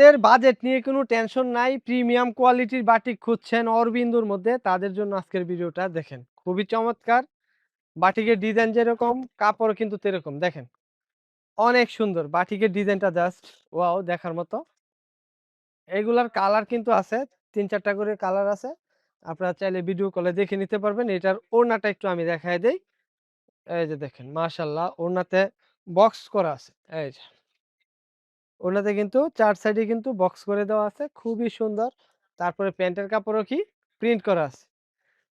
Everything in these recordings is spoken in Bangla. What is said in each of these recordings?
যাদের বাজেট নিয়ে কোনো টেনশন নাই প্রিমিয়াম কোয়ালিটির বাটিক খুঁজছেন অরবিন্দুর মধ্যে, তাদের জন্য আজকের ভিডিওটা দেখেন, খুবই চমৎকার। বাটিকের ডিজাইন যেরকম কাপড় কিন্তু তেরকম, দেখেন। অনেক সুন্দর, বাটিকের ডিজাইনটা জাস্ট ওয়াও দেখার মতো। এগুলার কালার কিন্তু আছে, তিন চারটা করে কালার আছে। আপনারা চাইলে ভিডিও কলে দেখে নিতে পারবেন, এটার ওড়নাটা একটু আমি দেখাই দেই। এই যে দেখেন মাশাল্লাহ ওড়নাতে বক্স করা আছে, এই যে। ওড়নাতে কিন্তু চার সাইডে কিন্তু বক্স করে দেওয়া আছে, খুবই সুন্দর। তারপরে প্যান্টের কাপড়ও কি? প্রিন্ট করা আছে।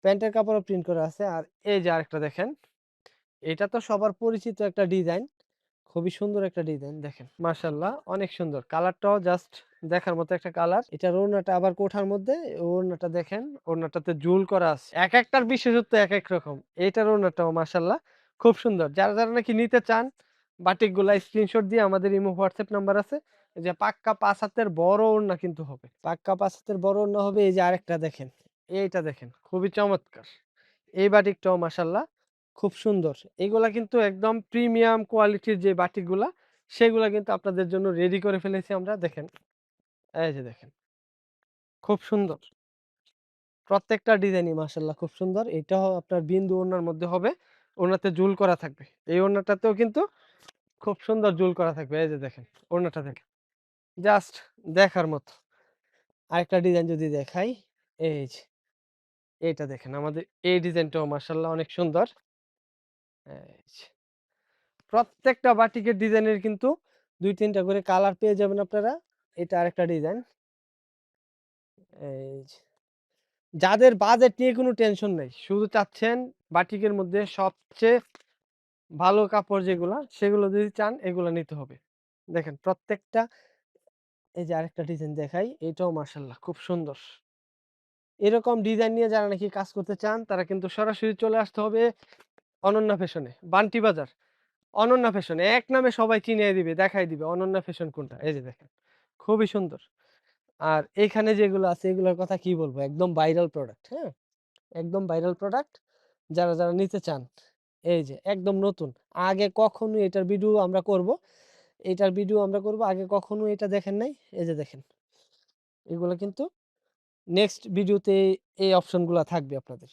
প্যান্টের কাপড়ও প্রিন্ট করা আছে। আর এই যে আরেকটা দেখেন, এটা তো সবার পরিচিত একটা ডিজাইন খুবই সুন্দর একটা ডিজাইন দেখেন। মাশাল্লাহ অনেক সুন্দর। কালারটাও জাস্ট দেখার মতো একটা কালার। এটা ওড়নাটা আবার কোঠার মধ্যে ওড়নাটা দেখেন, ওড়নাটাতে জুল করা আছে। এক একটার বিশেষত্ব এক এক রকম। এইটার ওড়নাটাও মাশাল্লাহ খুব সুন্দর। যারা যারা নাকি নিতে চান বাটিকগুলা স্ক্রিনশট দিয়ে আমাদের ইমো হোয়াটসঅ্যাপ নাম্বার আছে। এই যে পাক্কা পাঁচ হাতের বড় ওড়না কিন্তু হবে। পাক্কা পাঁচ হাতের বড় ওড়না হবে এই যে আরেকটা দেখেন। এইটা দেখেন খুবই চমৎকার। এই বাটিকটাও মাশাল্লাহ খুব সুন্দর। এগুলা কিন্তু একদম প্রিমিয়াম কোয়ালিটির যে বাটিকগুলা সেগুলা কিন্তু আপনাদের জন্য রেডি করে ফেলেছি আমরা। দেখেন এই যে দেখেন খুব সুন্দর। প্রত্যেকটা ডিজাইনই মাশাল্লাহ খুব সুন্দর। এটাও আপনার বিন্দু ওড়নার মধ্যে হবে। ওড়নাতে জুল করা থাকবে। এই ওড়নাটাতেও কিন্তু খুব সুন্দর জুল করা থাকবে, এই যে দেখেন, ওড়নাটা দেখেন। জাস্ট দেখার মতো। আরেকটা ডিজাইন যদি দেখাই, এই যে, এইটা দেখেন, আমাদের এই ডিজাইনটাও মাশাল্লাহ অনেক সুন্দর। প্রত্যেকটা বাটিকের ডিজাইনের কিন্তু দুই তিনটা করে কালার পেয়ে যাবেন আপনারা। এটা আরেকটা ডিজাইন। এই। যাদের বাজেট নিয়ে কোনো টেনশন নেই, শুধু চাচ্ছেন বাটিকের মধ্যে সবচেয়ে ভালো কাপড় যেগুলা, সেগুলো যদি চান, এগুলো নিতে হবে। দেখেন, প্রত্যেকটা এই যে আরেকটা ডিজাইন দেখাই, এটাও মার্শাল্লাহ খুব সুন্দর। এরকম ডিজাইন নিয়ে যারা নাকি কাজ করতে চান, তারা কিন্তু সরাসরি চলে আসতে হবে অনন্যা ফ্যাশনে, বান্টি বাজার। অনন্যা ফ্যাশনে, এক নামে সবাই চিনিয়ে দিবে দেখাই দিবে অনন্যা ফ্যাশন কোনটা। এই যে দেখেন, খুবই সুন্দর। আর এখানে যেগুলো আছে, এগুলোর কথা কি বলব? একদম ভাইরাল প্রোডাক্ট হ্যাঁ? একদম ভাইরাল প্রোডাক্ট, যারা যারা নিতে চান। এই যে, একদম নতুন। আগে কখনো এটার ভিডিও আমরা করব, এটার ভিডিও আমরা করব, আগে কখনো এটা দেখেন নাই, এই যে দেখেন। এগুলো কিন্তু নেক্সট ভিডিওতে এই অপশনগুলো থাকবে আপনাদের।